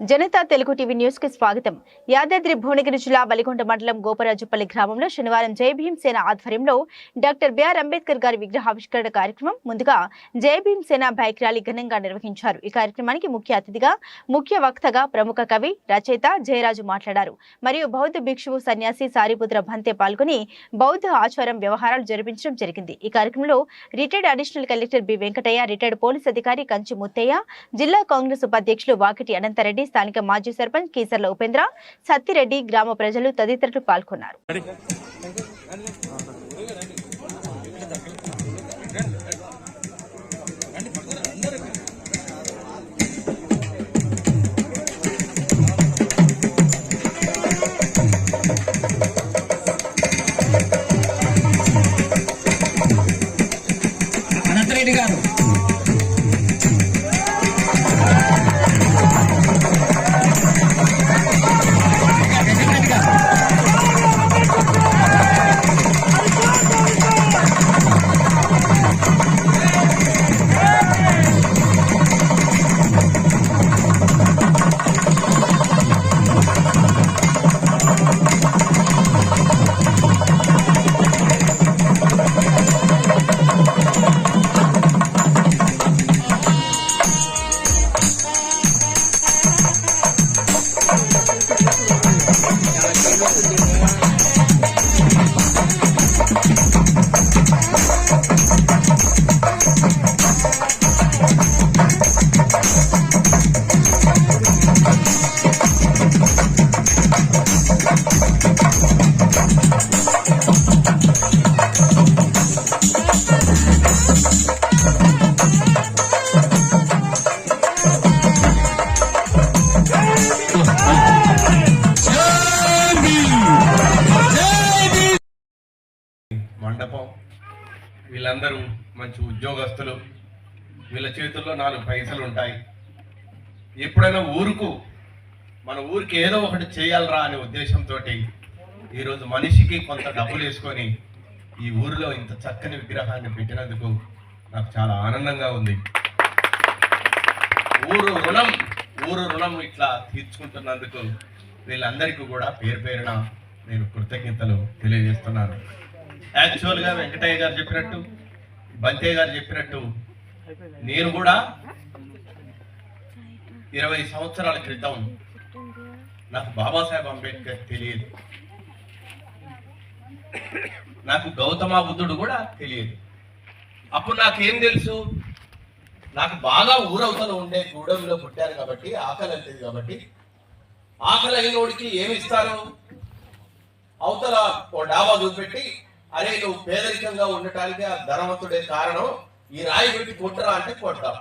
Janata Telugu TV న్యూస్కి స్వాగతం. యాదాద్రి భువనగిరి జిల్లా వలిగొండ మండలం గోపరాజుపల్లి గ్రామంలో శనివారం జై భీమసేన ఆధ్వర్యంలో డాక్టర్ బిఆర్ అంబేద్కర్ గారి విగ్రహావిష్కరణ కార్యక్రమం ముందుగా జై భీమ్ సేన బైక్ ర్యాలీ ఘనంగా నిర్వహించారు. ఈ కార్యక్రమానికి ముఖ్య అతిథిగా ముఖ్య వక్తగా ప్రముఖ కవి రచయిత జయరాజు మాట్లాడారు. మరియు బౌద్ధ భిక్షువు సన్యాసి సారిపుత్ర భంతే పాల్గొని బౌద్ధ ఆచారం వ్యవహారాలు జరిపించడం జరిగింది. ఈ కార్యక్రమంలో retired additional collector B Venkataiah retired police అధికారి కంచి ముత్తయ్య జిల్లా కాంగ్రెస్ ఉపాధ్యక్షులు వాకిటి అనంతరెడ్డి స్థానిక మాజీ సర్పంచ్ కీసర్ల ఉపేంద్ర సత్తిరెడ్డి గ్రామ ప్రజలు తదితరులు పాల్గొన్నారు. అనంతరెడ్డి గారు మండపం. వీళ్ళందరూ మంచి ఉద్యోగస్తులు. వీళ్ళ చేతుల్లో నాలుగు పైసలు ఉంటాయి. ఎప్పుడైనా ఊరుకు మన ఊరికి ఏదో ఒకటి చేయాలరా అనే ఉద్దేశంతో ఈరోజు మనిషికి కొంత డబ్బులు వేసుకొని ఈ ఊరిలో ఇంత చక్కని విగ్రహాన్ని పెట్టినందుకు నాకు చాలా ఆనందంగా ఉంది. ఊరు రుణం ఊరు రుణం ఇట్లా తీర్చుకుంటున్నందుకు వీళ్ళందరికీ కూడా పేరు పేరున నేను కృతజ్ఞతలు తెలియజేస్తున్నాను. యాక్చువల్గా వెంకటయ్య గారు చెప్పినట్టు బంతయ్య గారు చెప్పినట్టు నేను కూడా ఇరవై సంవత్సరాల క్రితం నాకు బాబాసాహెబ్ అంబేద్కర్ తెలియదు. నాకు గౌతమ బుద్ధుడు కూడా తెలియదు. అప్పుడు నాకేం తెలుసు? నాకు బాగా ఊరవతల ఉండే గూడెంలో పుట్టారు కాబట్టి ఆకలి అవుతుంది కాబట్టి ఆకలి అయినోడికి ఏమి ఇస్తారు? అవతల ఓ డాబా చూపెట్టి అరే నువ్వు పేదరికంగా ఉండటానికి ఆ ధనవంతుడే కారణం ఈ రాయి పెట్టి కొట్టరా అంటే కొడతాం.